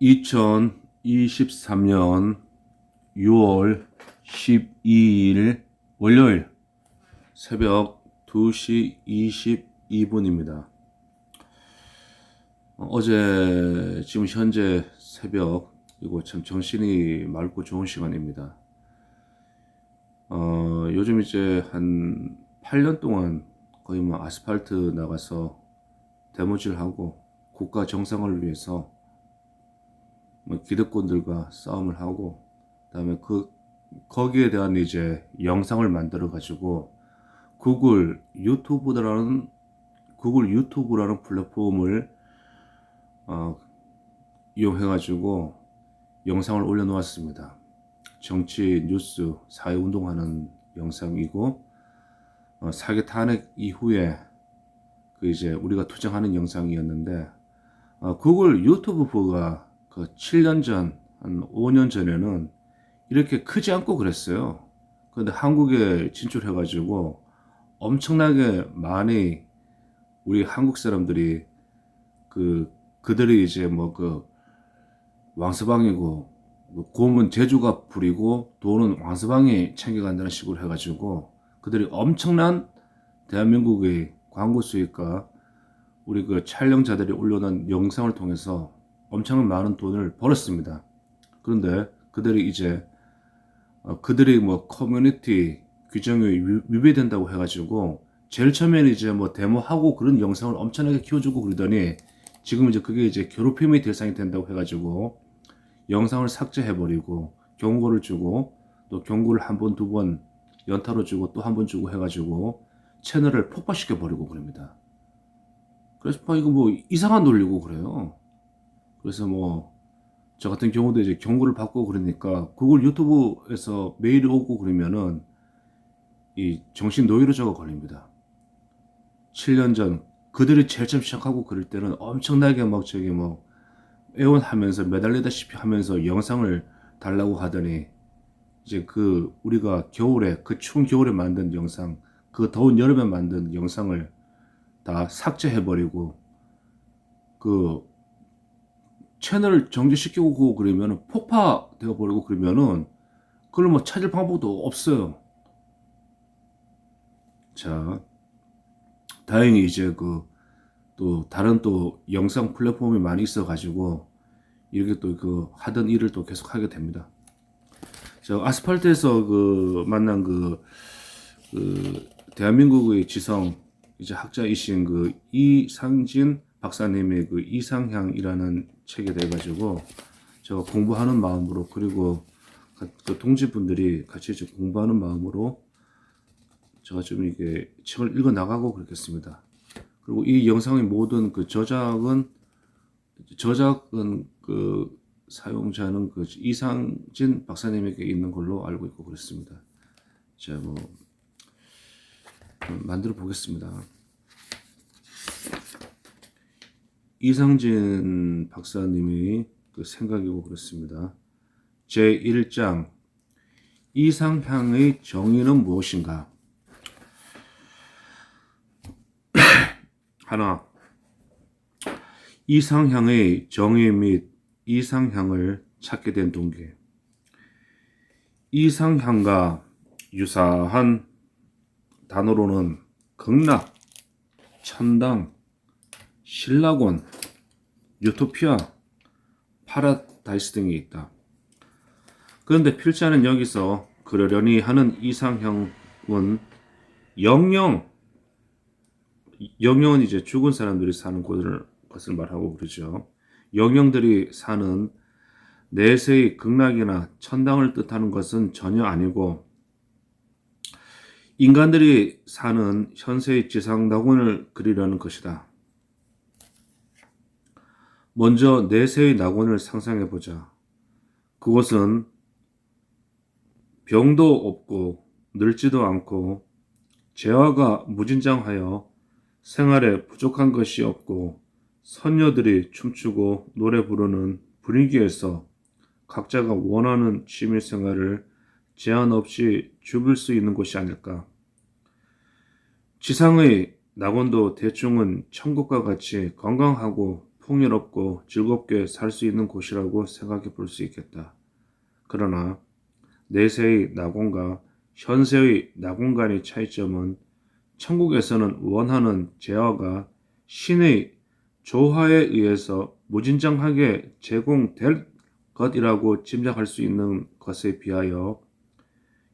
2023년 6월 12일 월요일 새벽 2시 22분입니다. 어제 지금 현재 새벽 이거 참 정신이 맑고 좋은 시간입니다. 어, 요즘 이제 한 8년 동안 거의 뭐 아스팔트 나가서 데모질하고 국가 정상을 위해서 뭐 기득권들과 싸움을 하고 그다음에 그 거기에 대한 이제 영상을 만들어 가지고 구글 유튜브라는 구글 유튜브라는 플랫폼을 어, 이용해 가지고 영상을 올려 놓았습니다. 정치, 뉴스, 사회 운동하는 영상이고 어, 사기 탄핵 이후에 그 이제 우리가 투쟁하는 영상이었는데 어, 구글 유튜브가 그 7년 전, 한 5년 전에는 이렇게 크지 않고 그랬어요. 근데 한국에 진출해가지고 엄청나게 많이 우리 한국 사람들이 그 그들이 이제 뭐 그 왕서방이고 뭐 곰은 제주가 부리고 돈은 왕서방이 챙겨간다는 식으로 해가지고 그들이 엄청난 대한민국의 광고 수익과 우리 그 촬영자들이 올려놓은 영상을 통해서 엄청난 많은 돈을 벌었습니다. 그런데 그들이 이제 어, 그들이 뭐 커뮤니티 규정이 위- 위배된다고 해가지고 제일 처음에는 이제 뭐 데모하고 그런 영상을 엄청나게 키워주고 그러더니 지금 이제 그게 이제 괴롭힘의 대상이 된다고 해가지고 영상을 삭제해버리고 경고를 주고 또 경고를 한 번, 두 번 연타로 주고 또 한 번 주고 해가지고 채널을 폭파시켜 버리고 그럽니다. 그래서 막 이거 뭐 이상한 논리고 그래요. 그래서 뭐 저 같은 경우도 이제 경고를 받고 그러니까 구글 유튜브에서 메일이 오고 그러면은 이 정신 노이로 저가 걸립니다. 7년 전 그들이 제일 처음 시작하고 그럴 때는 엄청나게 막 저기 뭐 애원하면서 매달리다시피 하면서 영상을 달라고 하더니 이제 그 우리가 겨울에 그 추운 겨울에 만든 영상 그 더운 여름에 만든 영상을 다 삭제해버리고 그 채널을 정지시키고 그러면은 폭파되어 버리고 그러면은 그걸 뭐 찾을 방법도 없어요. 자, 다행히 이제 그 또 다른 또 영상 플랫폼이 많이 있어 가지고 이렇게 또 그 하던 일을 또 계속 하게 됩니다. 저 아스팔트에서 그 만난 그, 그 대한민국의 지성 이제 학자이신 그 이상진 박사님의 그 이상향이라는 책에 대해 가지고 제가 공부하는 마음으로 그리고 가- 그 동지분들이 같이 이제 공부하는 마음으로 제가 좀 이게 책을 읽어 나가고 그렇겠습니다. 그리고 이 영상의 모든 그 저작은 저작은 그 사용자는 그 이상진 박사님에게 있는 걸로 알고 있고 그렇습니다. 제가 뭐 음, 만들어 보겠습니다. 이상진 박사님의 그 생각이고 그렇습니다. 제 1장 이상향의 정의는 무엇인가? 하나 이상향의 정의 및 이상향을 찾게 된 동기. 이상향과 유사한 단어로는 극락, 천당, 신라곤, 유토피아, 파라다이스 등이 있다. 그런데 필자는 여기서 그러려니 하는 이상형은 영영, 영영은 이제 죽은 사람들이 사는 곳을 것을 말하고 그러죠. 영영들이 사는 내세의 극락이나 천당을 뜻하는 것은 전혀 아니고 인간들이 사는 현세의 지상 낙원을 그리려는 것이다. 먼저 내세의 낙원을 상상해 보자. 그곳은 병도 없고 늙지도 않고 재화가 무진장하여 생활에 부족한 것이 없고 선녀들이 춤추고 노래 부르는 분위기에서 각자가 원하는 취미 생활을 제한 없이 즐길 수 있는 곳이 아닐까. 지상의 낙원도 대충은 천국과 같이 건강하고 풍요롭고 즐겁게 살 수 있는 곳이라고 생각해 볼 수 있겠다. 그러나 내세의 낙원과 현세의 낙원 간의 차이점은 천국에서는 원하는 재화가 신의 조화에 의해서 무진장하게 제공될 것이라고 짐작할 수 있는 것에 비하여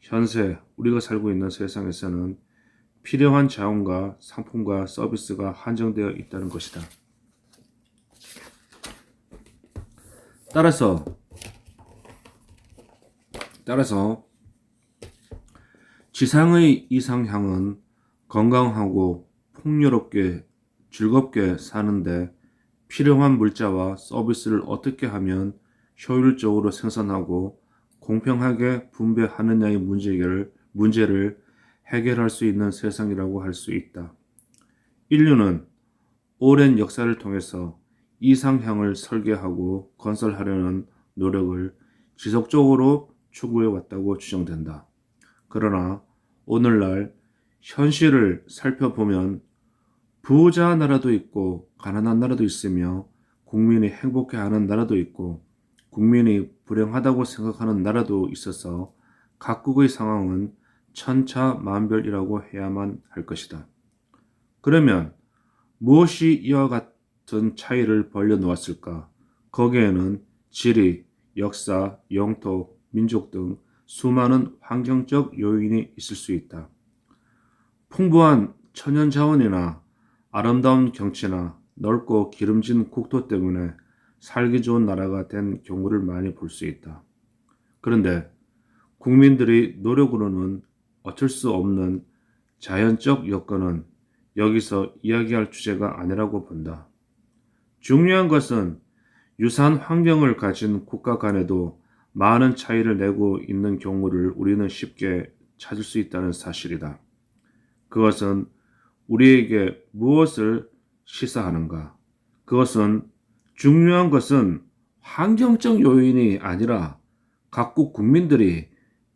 현세 우리가 살고 있는 세상에서는 필요한 자원과 상품과 서비스가 한정되어 있다는 것이다. 따라서 따라서 지상의 이상향은 건강하고 풍요롭게 즐겁게 사는데 필요한 물자와 서비스를 어떻게 하면 효율적으로 생산하고 공평하게 분배하느냐의 문제를, 문제를 해결할 수 있는 세상이라고 할 수 있다. 인류는 오랜 역사를 통해서 이상향을 설계하고 건설하려는 노력을 지속적으로 추구해 왔다고 추정된다. 그러나 오늘날 현실을 살펴보면 부자 나라도 있고 가난한 나라도 있으며 국민이 행복해하는 나라도 있고 국민이 불행하다고 생각하는 나라도 있어서 각국의 상황은 천차만별이라고 해야만 할 것이다. 그러면 무엇이 이와 같은 차이를 벌려 놓았을까? 거기에는 지리, 역사, 영토, 민족 등 수많은 환경적 요인이 있을 수 있다. 풍부한 천연 자원이나 아름다운 경치나 넓고 기름진 국토 때문에 살기 좋은 나라가 된 경우를 많이 볼 수 있다. 그런데 국민들의 노력으로는 어쩔 수 없는 자연적 여건은 여기서 이야기할 주제가 아니라고 본다. 중요한 것은 유사한 환경을 가진 국가 간에도 많은 차이를 내고 있는 경우를 우리는 쉽게 찾을 수 있다는 사실이다. 그것은 우리에게 무엇을 시사하는가? 그것은 중요한 것은 환경적 요인이 아니라 각국 국민들이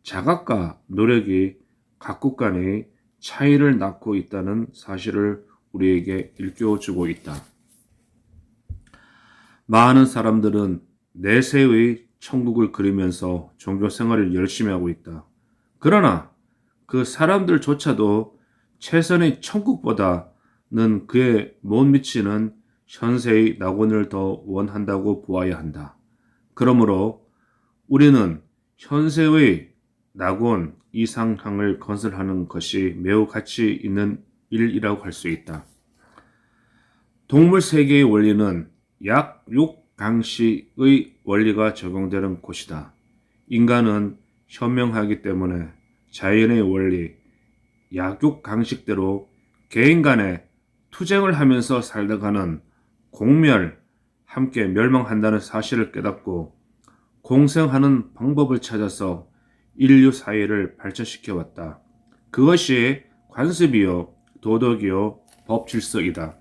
자각과 노력이 각국 간의 차이를 낳고 있다는 사실을 우리에게 일깨워주고 있다. 많은 사람들은 내세의 천국을 그리면서 종교 생활을 열심히 하고 있다. 그러나 그 사람들조차도 최선의 천국보다는 그에 못 미치는 현세의 낙원을 더 원한다고 보아야 한다. 그러므로 우리는 현세의 낙원 이상향을 건설하는 것이 매우 가치 있는 일이라고 할 수 있다. 동물 세계의 원리는 약육강식의 원리가 적용되는 곳이다. 인간은 현명하기 때문에 자연의 원리, 약육강식대로 개인 간에 투쟁을 하면서 살다가는 공멸, 함께 멸망한다는 사실을 깨닫고 공생하는 방법을 찾아서 인류 사회를 발전시켜 왔다. 그것이 관습이요, 도덕이요, 법 질서이다.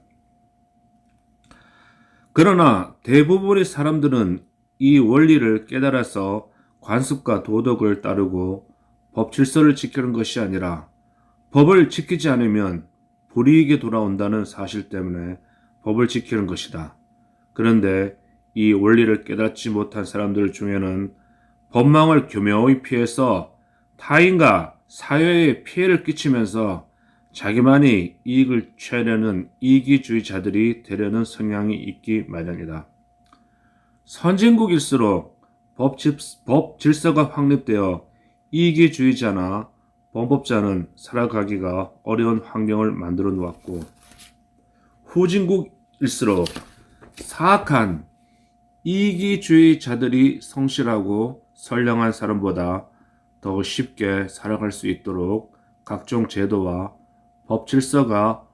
그러나 대부분의 사람들은 이 원리를 깨달아서 관습과 도덕을 따르고 법 질서를 지키는 것이 아니라 법을 지키지 않으면 불이익이 돌아온다는 사실 때문에 법을 지키는 것이다. 그런데 이 원리를 깨닫지 못한 사람들 중에는 법망을 교묘히 피해서 타인과 사회에 피해를 끼치면서 자기만이 이익을 취하려는 이기주의자들이 되려는 성향이 있기 마련이다. 선진국일수록 법, 질, 법 질서가 확립되어 이기주의자나 범법자는 살아가기가 어려운 환경을 만들어 놓았고 후진국일수록 사악한 이기주의자들이 성실하고 선량한 사람보다 더 쉽게 살아갈 수 있도록 각종 제도와 법 질서가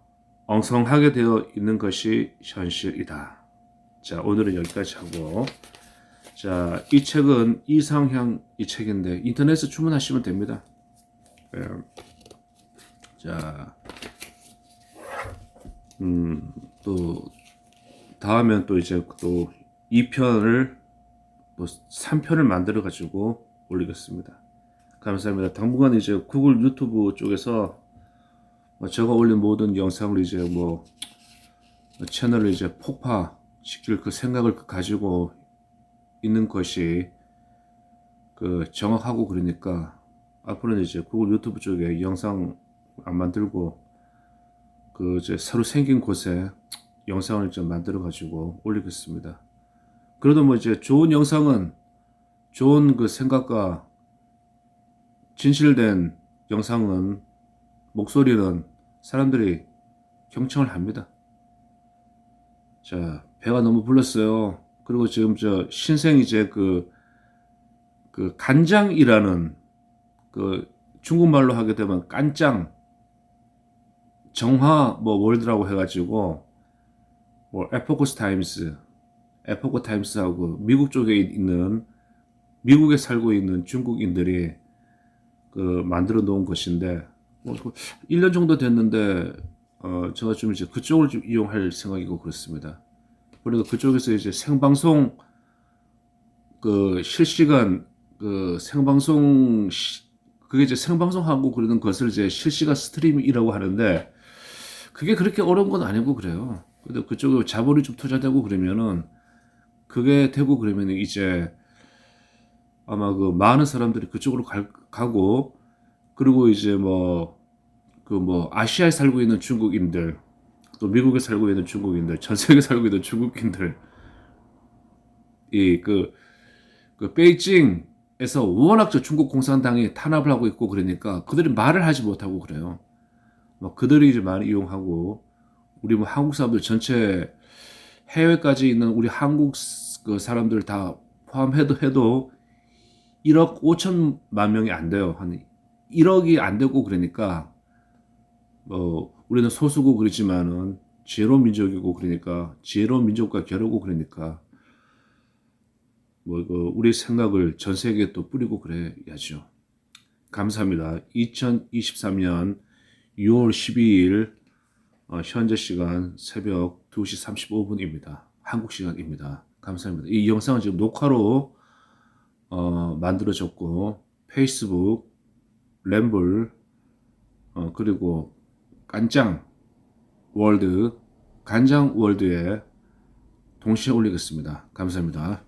엉성하게 되어 있는 것이 현실이다. 자, 오늘은 여기까지 하고 자, 이 책은 이상향 이 책인데 인터넷에 주문하시면 됩니다. 예. 자, 음, 또 다음엔 또 이제 또 2편을 또 3편을 만들어 가지고 올리겠습니다. 감사합니다. 당분간 이제 구글 유튜브 쪽에서 뭐 제가 올린 모든 영상을 이제 뭐 채널을 이제 폭파 시킬 그 생각을 가지고 있는 것이 그 정확하고 그러니까 앞으로는 이제 구글 유튜브 쪽에 영상 안 만들고 그 이제 새로 생긴 곳에 영상을 좀 만들어 가지고 올리겠습니다. 그래도 뭐 이제 좋은 영상은 좋은 그 생각과 진실된 영상은 목소리는 사람들이 경청을 합니다. 자, 배가 너무 불렀어요. 그리고 지금 저 신생 이제 그, 그 간장이라는 그 중국말로 하게 되면 깐짱, 정화 뭐 월드라고 해가지고 뭐 에포코스 타임스, 에포코 타임스하고 미국 쪽에 있는 미국에 살고 있는 중국인들이 그 만들어 놓은 것인데 뭐 1년 정도 됐는데 어 제가 좀 이제 그쪽을 좀 이용할 생각이고 그렇습니다. 그리고 그쪽에서 이제 생방송 그 실시간 그 생방송 시- 그게 이제 생방송하고 그러는 것을 이제 실시간 스트리밍이라고 하는데 그게 그렇게 어려운 건 아니고 그래요. 근데 그쪽에 자본이 좀 투자되고 그러면은 그게 되고 그러면 이제 아마 그 많은 사람들이 그쪽으로 갈, 가고 그리고 이제 뭐 그 뭐 아시아에 살고 있는 중국인들 또 미국에 살고 있는 중국인들 전 세계에 살고 있는 중국인들 이그 그 베이징에서 워낙 저 중국 공산당이 탄압을 하고 있고 그러니까 그들이 말을 하지 못하고 그래요. 뭐 그들이 이제 많이 이용하고 우리 뭐 한국 사람들 전체 해외까지 있는 우리 한국 스- 그 사람들 다 포함해도 해도 1억 5천만 명이 안 돼요. 한 1억이 안 되고 그러니까 뭐 우리는 소수고 그렇지만은 지혜로운 민족이고 그러니까 지혜로운 민족과 겨루고 그러니까 뭐 이거 우리 생각을 전 세계에 또 뿌리고 그래야죠. 감사합니다. 2023년 6월 12일 어, 현재 시간 새벽 2시 35분입니다. 한국 시간입니다. 감사합니다. 이 영상은 지금 녹화로 어, 만들어졌고 페이스북, 램블, 어, 그리고 깐짱 월드, 간장 월드에 동시에 올리겠습니다. 감사합니다.